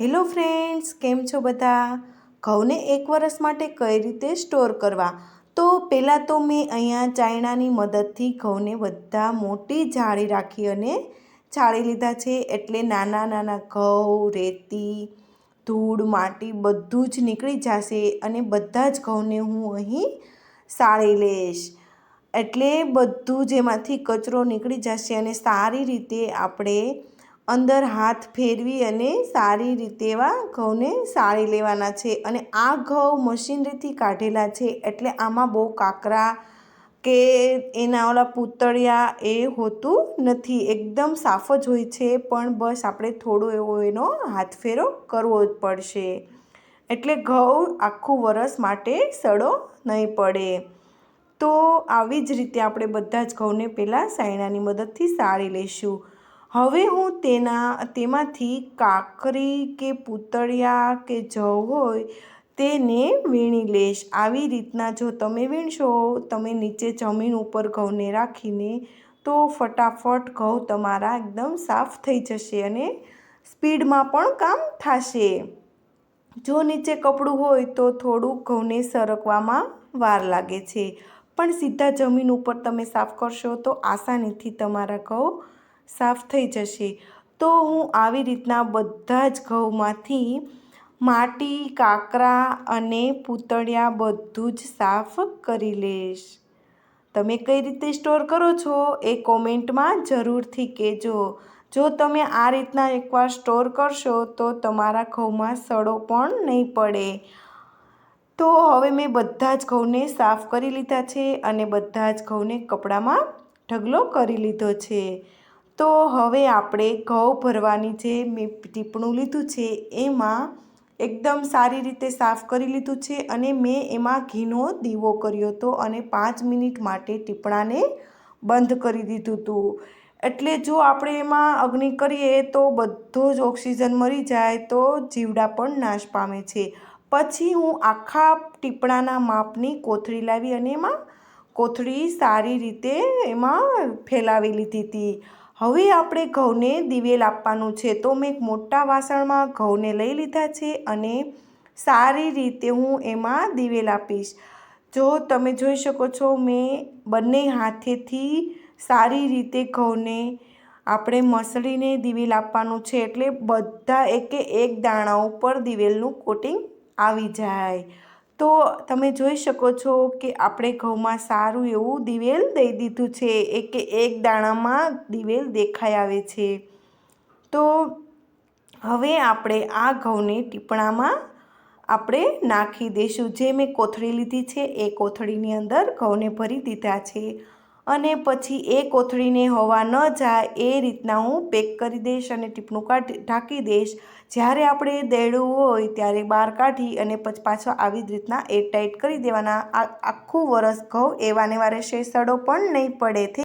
Hello friends, કેમ છો બધા? ઘઉંને એક વરસ માટે કઈ રીતે સ્ટોર કરવા? તો પહેલાં તો મેં અહીંયા ચાયણાની મદદથી ઘઉંને બધા મોટી જાળી રાખી અને છાળી લીધા છે. એટલે નાના નાના ઘઉં, રેતી, ધૂળ, માટી બધું જ નીકળી જશે અને બધા જ ઘઉંને હું અહીં સાળી લઈશ. એટલે બધું જેમાંથી કચરો નીકળી જશે અને સારી રીતે આપણે અંદર હાથ ફેરવી અને સારી રીતે એવા ઘઉંને સાળી લેવાના છે અને આ ઘઉં મશીનરીથી કાઢેલા છે એટલે આમાં બહુ કાકરા કે એના ઓલા પૂતળિયા એ હોતું નથી. એકદમ સાફ જ હોય છે પણ બસ આપણે થોડો એવો એનો હાથફેરો કરવો જ પડશે. એટલે ઘઉં આખું વરસ માટે સડો નહીં પડે. તો આવી જ રીતે આપણે બધા જ ઘઉંને પહેલાં સાયણાની મદદથી સાળી લઈશું. હવે હું તેના, તેમાંથી કાકરી કે પૂતળિયા કે જવ હોય તેને વીણી લઈશ. આવી રીતના જો તમે વીણશો, તમે નીચે જમીન ઉપર ઘઉંને રાખીને તો ફટાફટ ઘઉં તમારા એકદમ સાફ થઈ જશે અને સ્પીડમાં પણ કામ થશે. જો નીચે કપડું હોય તો થોડુંક ઘઉંને સરકવામાં વાર લાગે છે. પણ સીધા જમીન ઉપર તમે સાફ કરશો તો આસાનીથી તમારા ઘઉં સાફ થઈ જશે. તો હું આવી રીતના બધા જ ઘઉંમાંથી માટી, કાકરા અને પૂતળિયા બધું જ સાફ કરી લઈશ. તમે કઈ રીતે સ્ટોર કરો છો એ કોમેન્ટમાં જરૂરથી કહેજો. જો તમે આ રીતના એકવાર સ્ટોર કરશો તો તમારા ઘઉંમાં સડો પણ નહીં પડે. તો હવે મેં બધા જ ઘઉંને સાફ કરી લીધા છે અને બધા જ ઘઉંને કપડામાં ઢગલો કરી લીધો છે. તો હવે આપણે ઘઉં ભરવાની જે મેં ટીપણું લીધું છે, એમાં એકદમ સારી રીતે સાફ કરી લીધું છે અને મેં એમાં ઘીનો દીવો કર્યો હતો અને પાંચ મિનિટ માટે ટીપણાને બંધ કરી દીધું હતું. એટલે જો આપણે એમાં અગ્નિ કરીએ તો બધો જ ઓક્સિજન મરી જાય તો જીવડા પણ નાશ પામે છે. પછી હું આખા ટીપણાના માપની કોથળી લાવી અને એમાં કોથળી સારી રીતે એમાં ફેલાવી લીધી હતી. હવે આપણે ઘઉંને દિવેલ આપવાનું છે. તો મેં એક મોટા વાસણમાં ઘઉંને લઈ લીધા છે અને સારી રીતે હું એમાં દિવેલ આપીશ. જો તમે જોઈ શકો છો, મેં બંને હાથેથી સારી રીતે ઘઉંને આપણે મસળીને દિવેલ આપવાનું છે એટલે બધા એકે એક દાણા ઉપર દિવેલનું કોટિંગ આવી જાય. તો તમે જોઈ શકો છો કે આપણે ઘઉંમાં સારું એવું દિવેલ દઈ દીધું છે. એક એક દાણામાં દિવેલ દેખાઈ આવે છે. તો હવે આપણે આ ઘઉંને ટીપણામાં આપણે નાખી દઈશું. જે મેં કોથળી લીધી છે, એ કોથળીની અંદર ઘઉંને ભરી દીધા છે. અને પછી એ કોથળીને હવા ન જાય એ રીતના હું પેક કરી દઈશ અને ટીપનું કાઢી, ઢાંકી દઈશ. જ્યારે આપણે દેડું હોય ત્યારે બહાર કાઢી અને પછી પાછો આવી જ રીતના એર ટાઈટ કરી દેવાના. આખું વરસ ઘઉં એવા ને વારે શેસડો પણ નહીં પડે.